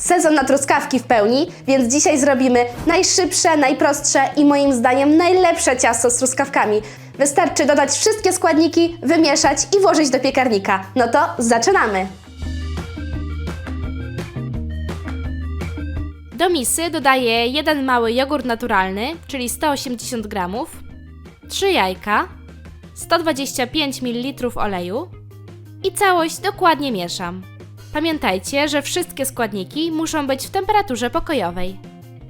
Sezon na truskawki w pełni, więc dzisiaj zrobimy najszybsze, najprostsze i moim zdaniem najlepsze ciasto z truskawkami. Wystarczy dodać wszystkie składniki, wymieszać i włożyć do piekarnika. No to zaczynamy! Do misy dodaję jeden mały jogurt naturalny, czyli 180 g, 3 jajka, 125 ml oleju i całość dokładnie mieszam. Pamiętajcie, że wszystkie składniki muszą być w temperaturze pokojowej.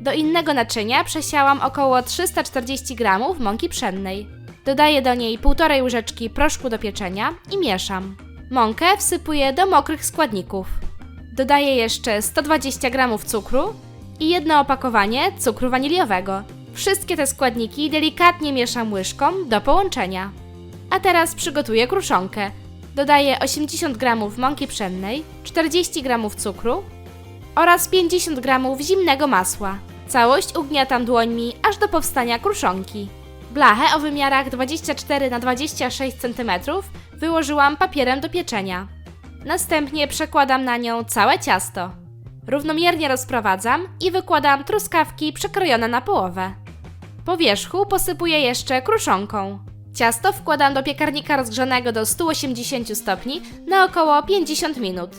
Do innego naczynia przesiałam około 340 g mąki pszennej. Dodaję do niej 1,5 łyżeczki proszku do pieczenia i mieszam. Mąkę wsypuję do mokrych składników. Dodaję jeszcze 120 g cukru i jedno opakowanie cukru waniliowego. Wszystkie te składniki delikatnie mieszam łyżką do połączenia. A teraz przygotuję kruszonkę. Dodaję 80 g mąki pszennej, 40 g cukru oraz 50 g zimnego masła. Całość ugniatam dłońmi aż do powstania kruszonki. Blachę o wymiarach 24 na 26 cm wyłożyłam papierem do pieczenia. Następnie przekładam na nią całe ciasto. Równomiernie rozprowadzam i wykładam truskawki przekrojone na połowę. Po wierzchu posypuję jeszcze kruszonką. Ciasto wkładam do piekarnika rozgrzanego do 180 stopni na około 50 minut.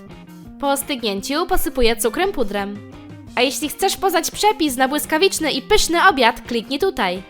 Po ostygnięciu posypuję cukrem pudrem. A jeśli chcesz poznać przepis na błyskawiczny i pyszny obiad, kliknij tutaj.